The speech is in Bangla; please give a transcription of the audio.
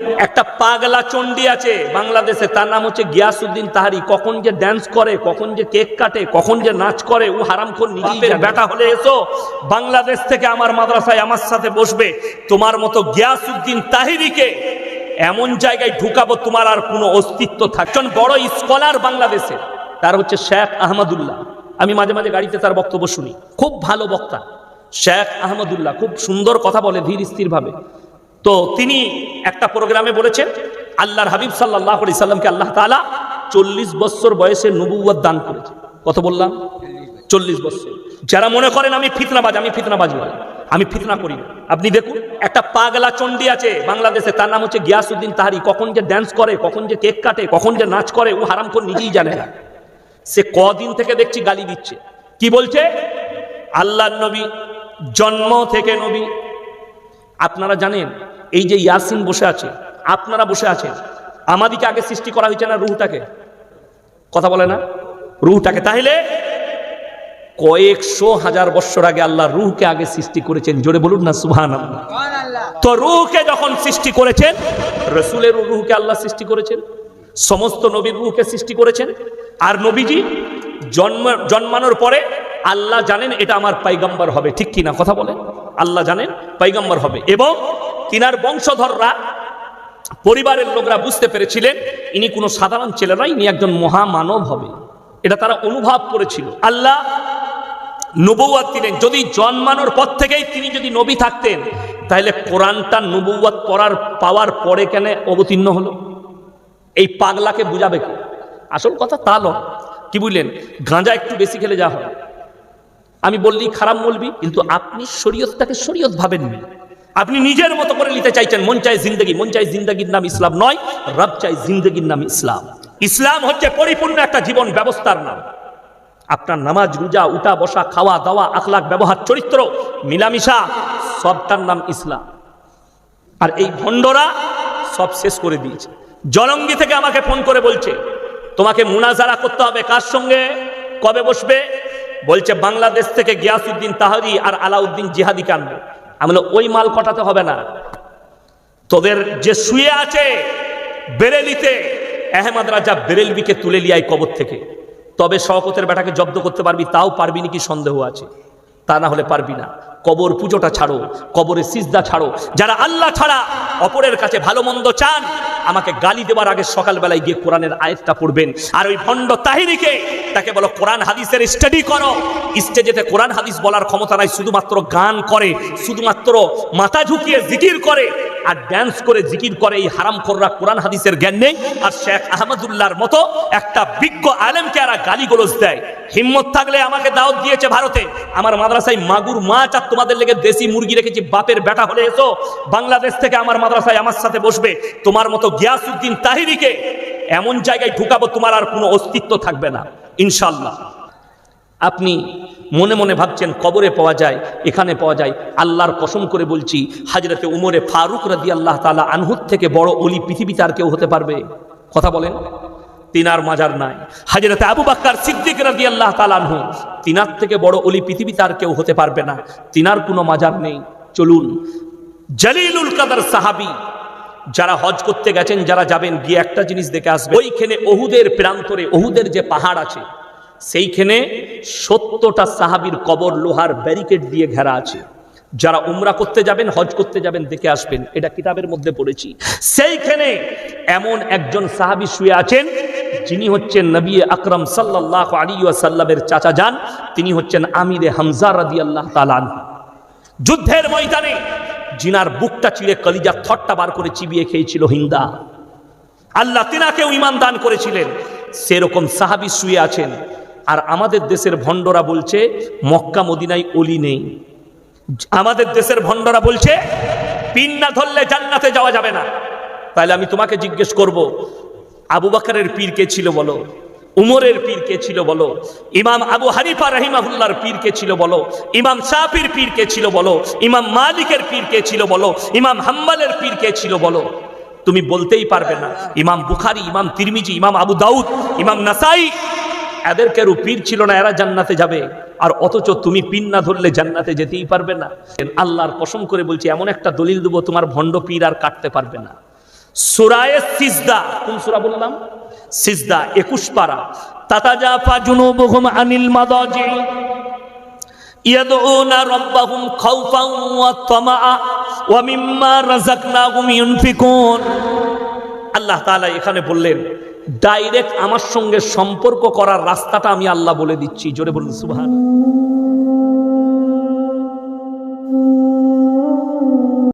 একটা পাগলা চণ্ডী আছে বাংলাদেশে তার নাম হচ্ছে গিয়াসুদ্দিন তাহারি। কখন যে ড্যান্স করে কখন যে কেক কাটে কখন যে নাচ করে ও হারামখোর নিজের বেটা হলে এসো বাংলাদেশ থেকে আমার মাদ্রাসায় আমার সাথে বসবে তোমার মতো গিয়াসুদ্দিন তাহিরিকে এমন জায়গায় ঢুকাবো তোমার আর কোনো অস্তিত্ব থাকছে বড় স্কলার বাংলাদেশে তার হচ্ছে শেখ আহমদুল্লাহ। আমি মাঝে মাঝে গাড়িতে তার বক্তব্য শুনি। খুব ভালো বক্তা। শেখ আহমদুল্লাহ খুব সুন্দর কথা বলে ধীর স্থির ভাবে তো তিনি একটা প্রোগ্রামে বলেছেন, আল্লাহর হাবিব সাল্লাহ আলি সাল্লামকে আল্লাহ তালা চল্লিশ বছর বয়সে নবুয়াদ দান করেছে কত বললাম? চল্লিশ বছর। যারা মনে করেন আমি ফিতনাবাজ আমি ফিতনাবাজ বলি আমি ফিতনা করি আপনি দেখুন, একটা পাগলা চণ্ডী আছে বাংলাদেশে, তার নাম হচ্ছে গিয়াসুদ্দিন তাহারি। কখন যে ড্যান্স করে, কখন যে কেক কাটে, কখন যে নাচ করে, ও হারাম করে নিজেই জানে না। সে কদিন থেকে দেখছি গালি দিচ্ছে। কি বলছে? আল্লাহ নবী, জন্ম থেকে নবী। আপনারা জানেন এই যে ইয়াসিন বসে আছে আপনারা বসে আছেন আমাদিকে আগে সৃষ্টি করা হয়েছে না রুহটাকে? কথা বলে না? রুহটাকে। তাহলে কয়েকশো হাজার বছর আগে আল্লাহ রুহকে আগে সৃষ্টি করেছেন জোরে বলুন না সুহান তো রুহকে যখন সৃষ্টি করেছেন রসুলের রুহকে আল্লাহ সৃষ্টি করেছেন সমস্ত নবীর রুহকে সৃষ্টি করেছেন আর নবীজি জন্ম জন্মানোর পরে আল্লাহ জানেন এটা আমার পাইগাম্বার হবে ঠিক কিনা কথা বলেন? আল্লাহ জানেন পাইগাম্বার হবে। এবং তিনার বংশধররা পরিবারের লোকরা বুঝতে পেরেছিলেন, ইনি কোনো সাধারণ ছেলে নয়, ইনি একজন মহামানব হবে। এটা তারা অনুভব করেছিল। আল্লাহ নবুয়াত দিলেন, যদি জন্মানোর পর থেকেই তিনি যদি নবী থাকতেন, তাহলে কোরআনটা নবুয়াত পড়ার পাওয়ার পরে কেন অবতীর্ণ হলো? এই পাগলাকে বুঝাবে কি? আসল কথা তা নয়। কি বুঝলেন? গাঁজা একটু বেশি খেলে যা হয়। আমি বললি খারাপ বলবি, কিন্তু আপনি শরীয়তটাকে শরীয়ত ভাবেননি আপনি নিজের মতো করে নিতে চাইছেন, মন চাই জিন্দগি। মন চাই জিন্দগির নাম ইসলাম নয়, রব চাই জিন্দগির নাম ইসলাম। ইসলাম হচ্ছে পরিপূর্ণ একটা জীবন ব্যবস্থার নাম। আপনার নামাজ, রোজা, উঠা, বসা, খাওয়া, দাওয়া আখলাক ব্যবহার, চরিত্র, মিলামিশা, সবটার নাম ইসলাম। আর এই ভণ্ডরা সব শেষ করে দিয়েছে। জলঙ্গি থেকে আমাকে ফোন করে বলছে, তোমাকে মুনাজারা করতে হবে কার সঙ্গে? কবে বসবে? বলছে, বাংলাদেশ থেকে গিয়াসুদ্দিন তাহারি আর আলাউদ্দিন জিহাদিকে আনবে। আমি ওই মাল কটাতে হবে না? তোদের যে শুয়ে আছে বেরেলিতে, আহমদ রাজা বেরেলবিকে তুলে লিয়াই কবর থেকে। তবে শওকতের বেটাকে জব্দ করতে পারবি, তাও পারবি নাকি সন্দেহ আছে? তা না হলে পারবি না। কবর পুজোটা ছাড়ো, কবরে সিজদা ছাড়ো। যারা আল্লাহ ছাড়া অপরের কাছে ভালো মন্দ চান, আমাকে গালি দেওয়ার আগে সকালবেলায় গিয়ে কোরআনের আয়াতটা পড়বেন। আর ওই ভণ্ড তাহিরিকে, তাকে বলো, কোরআন হাদিসের স্টাডি করো। স্টেজেতে কোরআন হাদিস বলার ক্ষমতা নাই, শুধুমাত্র গান করে, শুধুমাত্র মাথা ঝুঁকিয়ে জিকির করে, আর ড্যান্স করে জিকির করে এই হারামখোররা কোরআন হাদিসের জ্ঞান নেই। আর শেখ আহমদুল্লাহর মতো একটা বিজ্ঞ আলেমকে এরা গালিগোলজ দেয়। হিম্মত থাকলে আমাকে দাওয়াত দিয়েছে ভারতে। আমার মাদ্রাসায় মাগুর মাছ আর তোমাদের লেগে দেশি মুরগি রেখেছি, বাপের বেটা হলে এসো। বাংলাদেশ থেকে আমার মাদ্রাসায় আমার সাথে বসবে। তোমার মতো গিয়াসুদ্দিন তাহিরিকে এমন জায়গায় ঢুকাবো, তোমার আর কোনো অস্তিত্ব থাকবে না। ইনশাল্লাহ আপনি মনে মনে ভাবছেন, কবরে পাওয়া যায়, এখানে পাওয়া যায়। আল্লাহর কসম করে বলছি, হাজরতে উমরে ফারুক রাদি আল্লাহ তালা আনহুদ থেকে বড় অলি পৃথিবীতে আর কেউ হতে পারবে? কথা বলেন। তিনার মাজার নাই। হাজরতে আবু বাক্কার সিদ্দিক রাদি আল্লাহ তালানহু তিনার থেকে বড় অলি পৃথিবীতে আর কেউ হতে পারবে না। তিনার কোনো মাজার নেই। চলুন, জলিলুল কাদার সাহাবি, যারা হজ করতে গেছেন, যারা যাবেন, গিয়ে একটা জিনিস দেখে আসবে। ওইখানে ওহুদের প্রান্তরে, ওহুদের যে পাহাড় আছে, সেইখানে সত্তরটা সাহাবির কবর, লোহার ব্যারিকেড দিয়ে ঘেরা আছে। যারা উমরা করতে যাবেন, হজ করতে যাবেন, দেখে আসবেন। এটা কিতাবের মধ্যে পড়েছি। সেইখানে এমন একজন সাহাবি শুয়ে আছেন যিনি হচ্ছেন নবী আকরম সাল্লাহ আলী সাল্লামের চাচা যান, তিনি হচ্ছেন আমিরে হামজা রাদি আল্লাহ তালান যুদ্ধের ময়দানে জিনার বুকটা চিড়ে কলিজা থটটা বার করে চিবিয়ে খেয়েছিল হিন্দা। আল্লাহ তিনাকেও ইমান দান করেছিলেন। সেরকম সাহাবি শুয়ে আছেন। আর আমাদের দেশের ভণ্ডরা বলছে, মক্কা মদিনায় অলি নেই। আমাদের দেশের ভণ্ডরা বলছে, পিন না ধরলে জান্নাতে যাওয়া যাবে না। তাহলে আমি তোমাকে জিজ্ঞেস করব আবু বাকারের পীর কে ছিল বলো? উমরের পীর কে ছিল বলো? ইমাম আবু হানিফা রহিমাহুল্লার পীর কে ছিল বলো? ইমাম সাফির পীর কে ছিল বলো? ইমাম মালিকের পীর কে ছিল বলো? ইমাম হাম্বালের পীর কে ছিল বলো? তুমি বলতেই পারবে না। ইমাম বুখারি, ইমাম তিরমিজি, ইমাম আবু দাউদ, ইমাম নাসাই, এদের কেউ পীর ছিল না, এরা জান্নাতে যাবে। আর অথচ তুমি পিন না ধরলে জান্নাতে যেতেই পারবে না। আল্লাহর কসম করে বলছি, এমন একটা দলিল দেবো, তোমার ভণ্ড পীর আর কাটতে পারবে না। সুরায়ে সিজদা, কোন সুরা বললাম? সিজদা, একুশ পারা। তাতাজাফা জুনুবুহুম আনিল মাদাজি। ইয়াদউনা রাব্বাহুম খাউফান ওয়া তামাআ ওয়া মিম্মা রাযাকনাহুম ইউনফিকুন। আল্লাহ তাআলা এখানে বললেন, ডাইরেক্ট আমার সঙ্গে সম্পর্ক করার রাস্তাটা আমি আল্লাহ বলে দিচ্ছি। জোরে বলুন সুবহান